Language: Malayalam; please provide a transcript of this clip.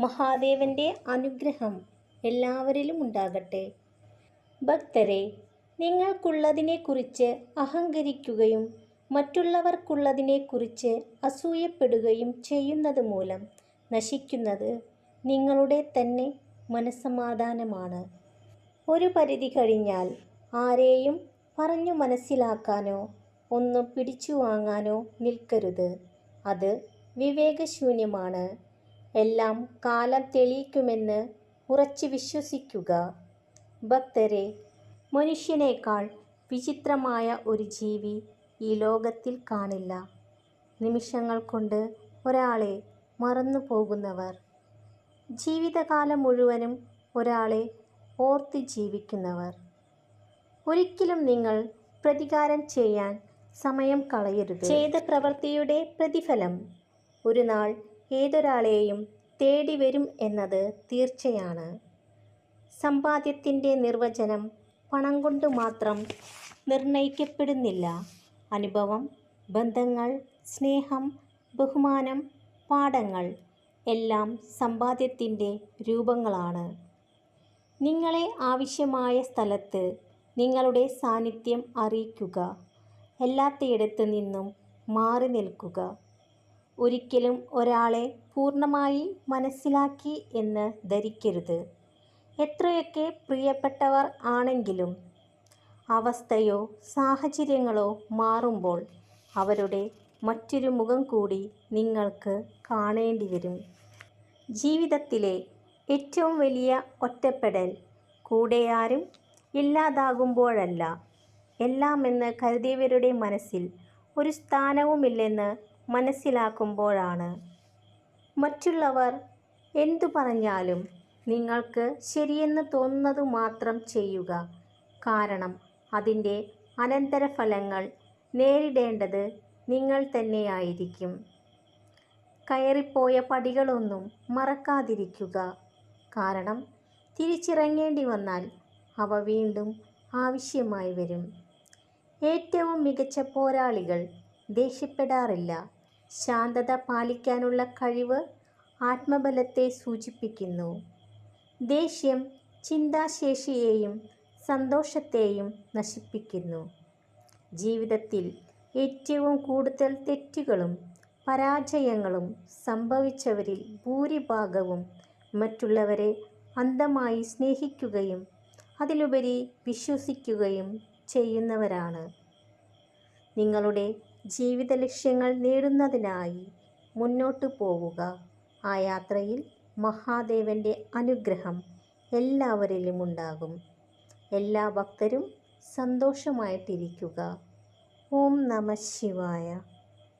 മഹാദേവന്റെ അനുഗ്രഹം എല്ലാവരിലും ഉണ്ടാകട്ടെ. ഭക്തരെ നിങ്ങൾക്കുള്ളതിനെക്കുറിച്ച് അഹങ്കരിക്കുകയും മറ്റുള്ളവർക്കുള്ളതിനെക്കുറിച്ച് അസൂയപ്പെടുകയും ചെയ്യുന്നത് മൂലം നശിക്കുന്നത് നിങ്ങളുടെ തന്നെ മനസ്സമാധാനമാണ്. ഒരു പരിധി കഴിഞ്ഞാൽ ആരെയും പറഞ്ഞു മനസ്സിലാക്കാനോ ഒന്നും പിടിച്ചു വാങ്ങാനോ നിൽക്കരുത്. അത് വിവേകശൂന്യമാണ്. എല്ലാം കാലം തെളിയിക്കുമെന്ന് ഉറച്ചു വിശ്വസിക്കുക. ഭക്തരെ മനുഷ്യനേക്കാൾ വിചിത്രമായ ഒരു ജീവി ഈ ലോകത്തിൽ കാണില്ല. നിമിഷങ്ങൾ കൊണ്ട് ഒരാളെ മറന്നു പോകുന്നവർ. ജീവിതകാലം മുഴുവനും ഒരാളെ ഓർത്ത് ജീവിക്കുന്നവർ. ഒരിക്കലും നിങ്ങൾ പ്രതികാരം ചെയ്യാൻ സമയം കളയരുത്. ചെയ്ത പ്രവൃത്തിയുടെ പ്രതിഫലം. ഒരു നാൾ ഏതൊരാളെയും തേടി വരും എന്നത് തീർച്ചയാണ്. സമ്പാദ്യത്തിന്റെ നിർവചനം പണം കൊണ്ട് മാത്രം നിർണയിക്കപ്പെടുന്നില്ല. അനുഭവം ബന്ധങ്ങൾ സ്നേഹം ബഹുമാനം പാഠങ്ങൾ എല്ലാം സമ്പാദ്യത്തിന്റെ രൂപങ്ങളാണ്. നിങ്ങളെ ആവശ്യമായ സ്ഥലത്ത് നിങ്ങളുടെ സാന്നിധ്യം അറിയിക്കുക. എല്ലാത്തയിടത്തു നിന്നും മാറി നിൽക്കുക. ഒരിക്കലും ഒരാളെ പൂർണമായി മനസ്സിലാക്കി എന്ന് ധരിക്കരുത്. എത്രയൊക്കെ പ്രിയപ്പെട്ടവർ ആണെങ്കിലും അവസ്ഥയോ സാഹചര്യങ്ങളോ മാറുമ്പോൾ അവരുടെ മറ്റൊരു മുഖം കൂടി നിങ്ങൾക്ക് കാണേണ്ടി വരും. ജീവിതത്തിലെ ഏറ്റവും വലിയ ഒറ്റപ്പെടൽ കൂടെയാരും ഇല്ലാതാകുമ്പോഴല്ല. എല്ലാമെന്ന് കരുതിയവരുടെ മനസ്സിൽ ഒരു സ്ഥാനവുമില്ലെന്ന് മനസ്സിലാക്കുമ്പോഴാണ്. മറ്റുള്ളവർ എന്തു പറഞ്ഞാലും നിങ്ങൾക്ക് ശരിയെന്ന് തോന്നുന്നത് മാത്രം ചെയ്യുക. കാരണം അതിന്റെ അനന്തരഫലങ്ങൾ നേരിടേണ്ടത് നിങ്ങൾ തന്നെയായിരിക്കും. കയറിപ്പോയ പടികളൊന്നും മറക്കാതിരിക്കുക. കാരണം തിരിച്ചിറങ്ങേണ്ടി വന്നാൽ അവ വീണ്ടും ആവശ്യമായി വരും. ഏറ്റവും മികച്ച പോരാളികൾ ദേഷ്യപ്പെടാറില്ല. ശാന്തത പാലിക്കാനുള്ള കഴിവ് ആത്മബലത്തെ സൂചിപ്പിക്കുന്നു. ദേഷ്യം ചിന്താശേഷിയെയും സന്തോഷത്തെയും നശിപ്പിക്കുന്നു. ജീവിതത്തിൽ ഏറ്റവും കൂടുതൽ തെറ്റുകളും പരാജയങ്ങളും സംഭവിച്ചവരിൽ ഭൂരിഭാഗവും മറ്റുള്ളവരെ അന്ധമായി സ്നേഹിക്കുകയും അതിലുപരി വിശ്വസിക്കുകയും ചെയ്യുന്നവരാണ്. നിങ്ങളുടെ ജീവിത ലക്ഷ്യങ്ങൾ നേടുന്നതിനായി മുന്നോട്ടു പോവുക. ആ യാത്രയിൽ മഹാദേവന്റെ അനുഗ്രഹം എല്ലാവരിലും ഉണ്ടാകും. എല്ലാ ഭക്തരും സന്തോഷമായിട്ടിരിക്കുക. ഓം നമ ശിവായ.